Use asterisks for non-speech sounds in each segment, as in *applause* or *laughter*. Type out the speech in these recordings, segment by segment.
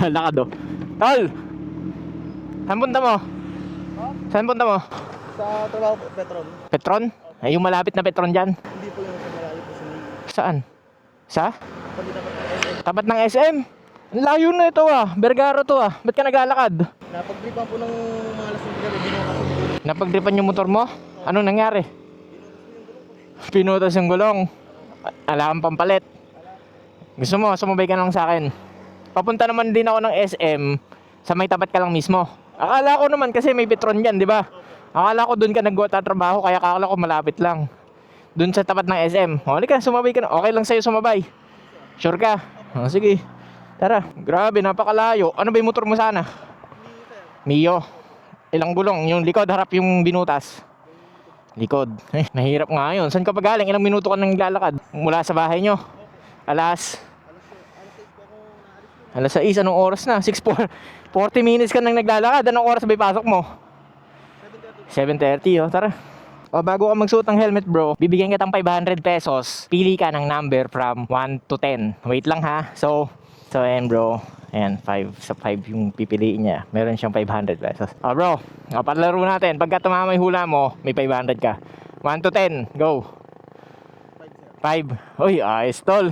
naglalakad oh. Tol! Saan punta mo? Saan punta mo? Sa trabaho po, Petron. Petron? Ay, yung malapit na Petron dyan. Hindi po yung sa malayo po sa. Saan? Sa? Tapat ng SM? Ang Layo na ito ah. Bergara to ah. Ba't ka naglalakad? Napag-tripan po ng mga lasing gabi. Napagtripan yung motor mo? Anong nangyari? Pinutas yung gulong. Ala kang pampalit. Gusto mo, sumabay ka lang sa akin. Papunta naman din ako ng SM sa may tapat ka lang mismo. Akala ko naman kasi may Petron dyan, di ba? Akala ko doon ka nagtatrabaho kaya akala ko malapit lang. Doon sa tapat ng SM. O, halika, sumabay ka na. Okay lang sa'yo sumabay. Sure ka? O, sige. Tara. Grabe, napakalayo. Ano ba yung motor mo sana? Mio. Ilang gulong? Yung likod, harap yung binutas. Likod. Eh, mahirap nga yun. Saan ka pa galing? Ilang minuto ka nang naglalakad? Mula sa bahay nyo? Alas? Alas 6, anong oras na? 6, 4, 40 minutes ka nang naglalakad. Anong oras ba pasok mo? 7.30, oh. Tara. O, bago ka magsuot ng helmet, bro, bibigyan kitang 500 pesos. Pili ka ng number from 1 to 10. Wait lang, ha? So, so, ayan, bro. Ayan, 5 sa 5 yung pipiliin niya. Meron siyang 500 pesos. O, bro, o, palaro natin. Pagka tumama yung hula mo, may 500 ka. 1 to 10, go. 5. Uy, ayos, tol.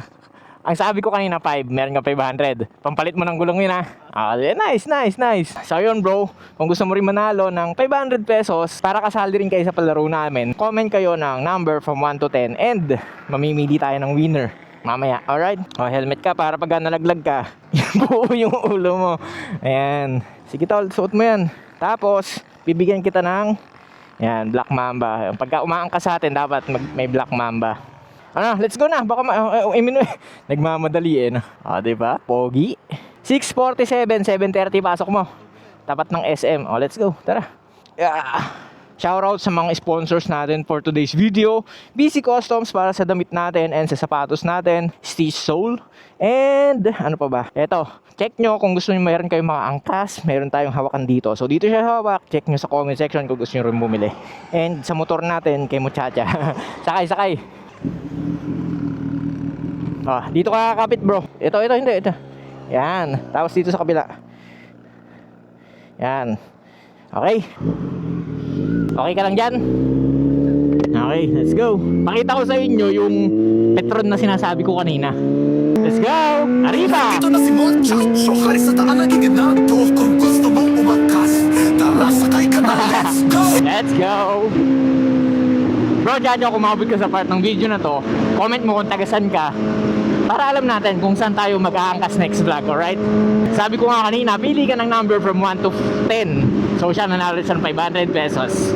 Ang sabi ko kanina 5, meron ka 500. Pampalit mo ng gulong yun ha. Ah, nice, nice, nice. So yun bro, kung gusto mo rin manalo ng 500 pesos para kasali rin kayo sa palaro namin, comment kayo ng number from 1 to 10 and mamimili tayo ng winner. Mamaya, alright? O, helmet ka para pag nalaglag ka, *laughs* buo yung ulo mo. Ayan. Sige tol, suot mo yan. Tapos, bibigyan kita ng yan, Black Mamba. Pagka umaangkas sa atin, dapat mag- may Black Mamba. Ano, let's go na. Baka ma- uh, uh, *laughs* nagmamadali eh. No? Ah, di ba? Pogi. 647, 730 pasok mo. Tapat ng SM. Oh, let's go. Tara. Yeah. Shoutout sa mga sponsors natin for today's video. BC Customs para sa damit natin and sa sapatos natin. Stitch Soul. And ano pa ba? Eto, check nyo kung gusto nyo mayroon kayong mga angkas. Meron tayong hawakan dito. So dito siya hawak. Check nyo sa comment section kung gusto nyo rin bumili. And sa motor natin kay Muchacha. *laughs* sakay, sakay. Ah, dito ka kakapit bro. Ito, ito, hindi, ito. Yan. Tapos dito sa kabila. Yan. Okay. Okay ka lang dyan? Okay, let's go. Pakita ko sa inyo yung Petron na sinasabi ko kanina. Let's go! Arriba! Ito na si Muchacho Hari sa daan ang iginado Kung gusto mong umakas Tara sakay ka na Let's go Let's go! Bro, dyan ako kumabot ka sa part ng video na to. Comment mo kung tagasan ka. Para alam natin kung saan tayo mag-aangkas next vlog, alright? Sabi ko nga kanina, pili ka ng number from 1 to 10. So siya nanalo ng 500 pesos.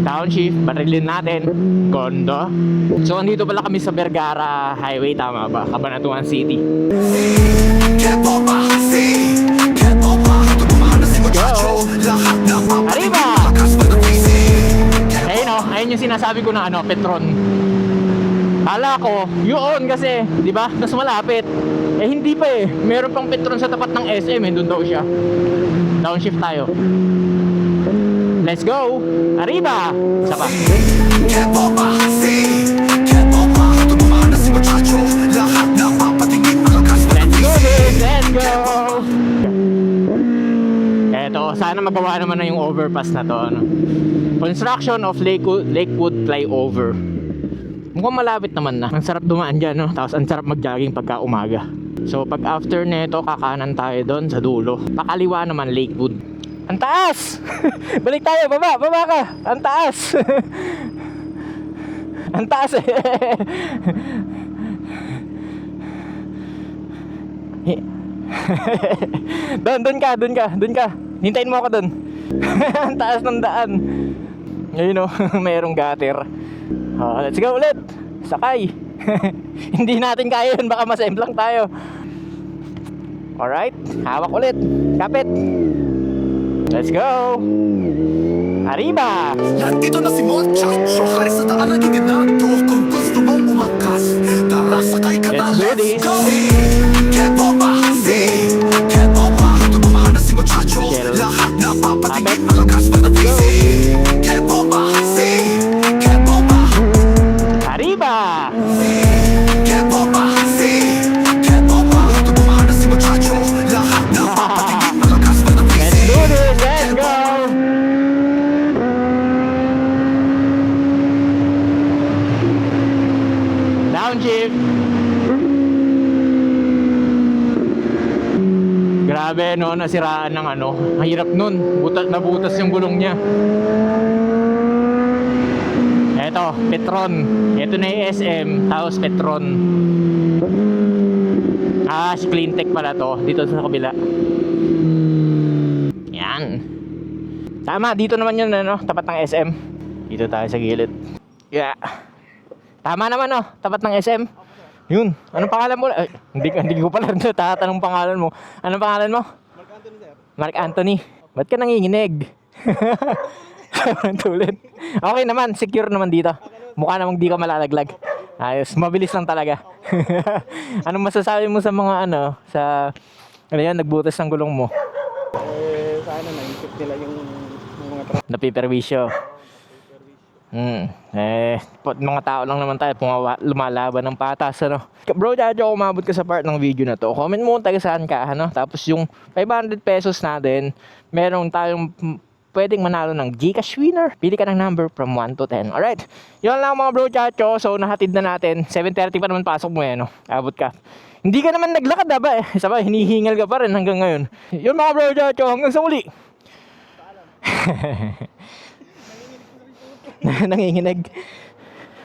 Downshift, barilin natin. Gondo. So andito pala kami sa Vergara Highway, tama ba? Cabanatuan City. Get sinasabi ko na ano, Petron. Hala ko, yun kasi, di ba? Mas malapit. Eh hindi pa eh. Meron pang Petron sa tapat ng SM eh, doon daw siya. Downshift tayo. Let's go! Arriba! Isa pa. Let's go! Eto, sana magawa naman na yung overpass na to. Ano? Construction of Lakewood, Lakewood Flyover. Mukhang malapit naman na. Ang sarap dumaan dyan, no? Tapos ang sarap mag-jogging pagka umaga. So, pag after nito, kakanan tayo doon sa dulo. Pakaliwa naman, Lakewood. Ang taas! *laughs* Balik tayo, baba, baba ka! Ang taas! *laughs* ang taas eh! *laughs* doon, doon ka, doon ka, doon ka. Hintayin mo ako doon. Ang taas ng daan. Ayun o, *laughs* mayroong gutter. Oh, let's go ulit. Sakay. *laughs* Hindi natin kaya yun, baka masemplang tayo. Alright, hawak ulit. Kapit. Let's go. Arriba! Nandito na si Muchacho Hari sa daan ang iginado Kung gusto mong umakas Tara sakay ka na Let's do this. go Grabe, no, nasiraan ng ano. Ang hirap nun. Butas, nabutas yung gulong niya. Eto, Petron. Ito na yung SM, tapos Petron. Ah, si Cleantech pala to. Dito sa kabila. Yan. Tama, dito naman yun, ano, tapat ng SM. Dito tayo sa gilid. Yeah. Tama naman, no, tapat ng SM. Yun. Anong pangalan mo? Ay, hindi, hindi ko pala *laughs* tatanong pangalan mo. Anong pangalan mo? Mark Anthony sir. Mark Anthony. Ba't ka nanginginig? *laughs* Tulad. Okay naman, secure naman dito. Mukha namang di ka malalaglag. Ayos, mabilis lang talaga. *laughs* Anong masasabi mo sa mga ano, sa ano yan, nagbutas ng gulong mo? Eh, sa ano, naisip nila yung, yung mga. Napiperwisyo. Hmm. Eh, mga tao lang naman tayo pumawa, lumalaban ng patas, ano. Bro, dadyo kung umabot ka sa part ng video na to, comment mo taga saan ka, ano. Tapos yung 500 pesos natin, meron tayong pwedeng manalo ng Gcash winner. Pili ka ng number from 1 to 10. Alright. Yun lang mga bro, chacho. So, nahatid na natin. 7.30 pa naman pasok mo, eh, no. Abot ka. Hindi ka naman naglakad, ba? Eh, sabay, hinihingal ka pa rin hanggang ngayon. Yun mga bro, chacho. Hanggang sa muli. *laughs* *laughs* Nanginginig.